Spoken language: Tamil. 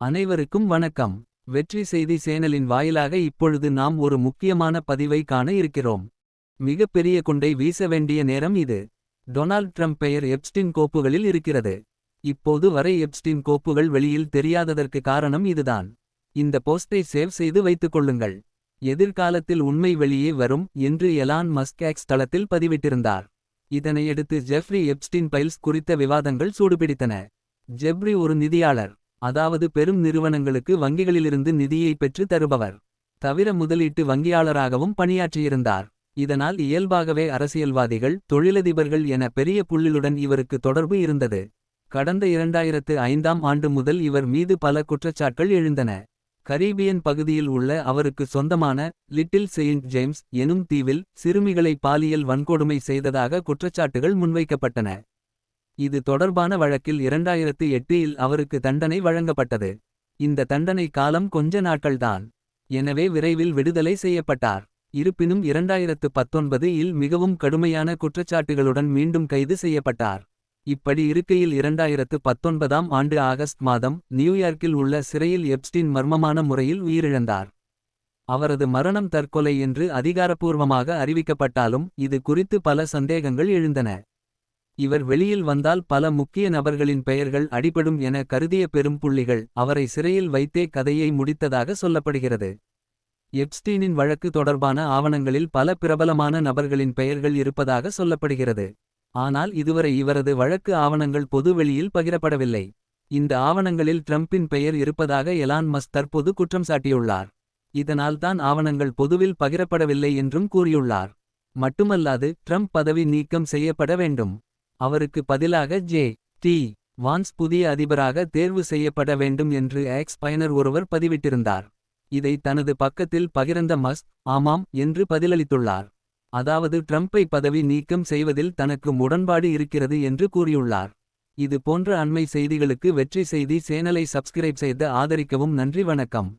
அனைவருக்கும் வணக்கம். வெற்றி செய்தி சேனலின் வாயிலாக இப்பொழுது நாம் ஒரு முக்கியமான பதிவை காண இருக்கிறோம். மிகப்பெரிய குண்டை வீச வேண்டிய நேரம் இது. டொனால்ட் ட்ரம்ப் பெயர் எப்ஸ்டின் கோப்புகளில் இருக்கிறது. இப்போது வரை எப்ஸ்டின் கோப்புகள் வெளியில் தெரியாததற்கு காரணம் இதுதான். இந்த போஸ்டை சேவ் செய்து வைத்துக் கொள்ளுங்கள். எதிர்காலத்தில் உண்மை வெளியே வரும் என்று எலான் மஸ்கேக்ஸ் தளத்தில் பதிவிட்டிருந்தார். இதனையடுத்து ஜெஃப்ரி எப்ஸ்டின் பைல்ஸ் குறித்த விவாதங்கள் சூடுபிடித்தன. ஜெப்ரி ஒரு நிதியாளர். அதாவது பெரும் நிறுவனங்களுக்கு வங்கிகளிலிருந்து நிதியை பெற்று தருபவர். தவிர முதலீட்டு வங்கியாளராகவும் பணியாற்றியிருந்தார். இதனால் இயல்பாகவே அரசியல்வாதிகள் தொழிலதிபர்கள் என பெரிய புள்ளிலுடன் இவருக்கு தொடர்பு இருந்தது. கடந்த இரண்டாயிரத்து ஐந்தாம் ஆண்டு முதல் இவர் மீது பல குற்றச்சாட்கள் எழுந்தன. கரீபியன் பகுதியில் உள்ள அவருக்கு சொந்தமான லிட்டில் செயின்ட் ஜேம்ஸ் எனும் தீவில் சிறுமிகளை பாலியல் வன்கொடுமை செய்ததாக குற்றச்சாட்டுகள் முன்வைக்கப்பட்டன. இது தொடர்பான வழக்கில் இரண்டாயிரத்து எட்டில் அவருக்கு தண்டனை வழங்கப்பட்டது. இந்த தண்டனை காலம் கொஞ்ச நாட்கள்தான். எனவே விரைவில் விடுதலை செய்யப்பட்டார். இருப்பினும் இரண்டாயிரத்து பத்தொன்பது இல் மிகவும் கடுமையான குற்றச்சாட்டுகளுடன் மீண்டும் கைது செய்யப்பட்டார். இப்படி இருக்கையில் இரண்டாயிரத்து பத்தொன்பதாம் ஆண்டு ஆகஸ்ட் மாதம் நியூயார்க்கில் உள்ள சிறையில் எப்ஸ்டின் மர்மமான முறையில் உயிரிழந்தார். அவரது மரணம் தற்கொலை என்று அதிகாரப்பூர்வமாக அறிவிக்கப்பட்டாலும் இது குறித்து பல சந்தேகங்கள் எழுந்தன. இவர் வெளியில் வந்தால் பல முக்கிய நபர்களின் பெயர்கள் அடிபடும் என கருதிய பெரும் புள்ளிகள் அவரை சிறையில் வைத்தே கதையை முடித்ததாக சொல்லப்படுகிறது. எப்ஸ்டீனின் வழக்கு தொடர்பான ஆவணங்களில் பல பிரபலமான நபர்களின் பெயர்கள் இருப்பதாக சொல்லப்படுகிறது. ஆனால் இதுவரை இவரது வழக்கு ஆவணங்கள் பொது வெளியில் பகிரப்படவில்லை. இந்த ஆவணங்களில் ட்ரம்பின் பெயர் இருப்பதாக எலான் மஸ் தற்போது குற்றம் சாட்டியுள்ளார். இதனால் தான் ஆவணங்கள் பொதுவில் பகிரப்படவில்லை என்றும் கூறியுள்ளார். மட்டுமல்லாது ட்ரம்ப் பதவி நீக்கம் செய்யப்பட வேண்டும். அவருக்கு பதிலாக ஜே. டி. வான்ஸ் புதிய அதிபராக தேர்வு செய்யப்பட வேண்டும் என்று எக்ஸ். பயனர் ஒருவர் பதிவிட்டிருந்தார். இதை தனது பக்கத்தில் பகிர்ந்த மஸ். ஆமாம் என்று பதிலளித்துள்ளார். அதாவது ட்ரம்பை பதவி நீக்கம் செய்வதில் தனக்கு உடன்பாடு இருக்கிறது என்று கூறியுள்ளார். இது போன்ற அண்மை செய்திகளுக்கு வெற்றி செய்தி சேனலை சப்ஸ்கிரைப் செய்து ஆதரிக்கவும் நன்றி வணக்கம்.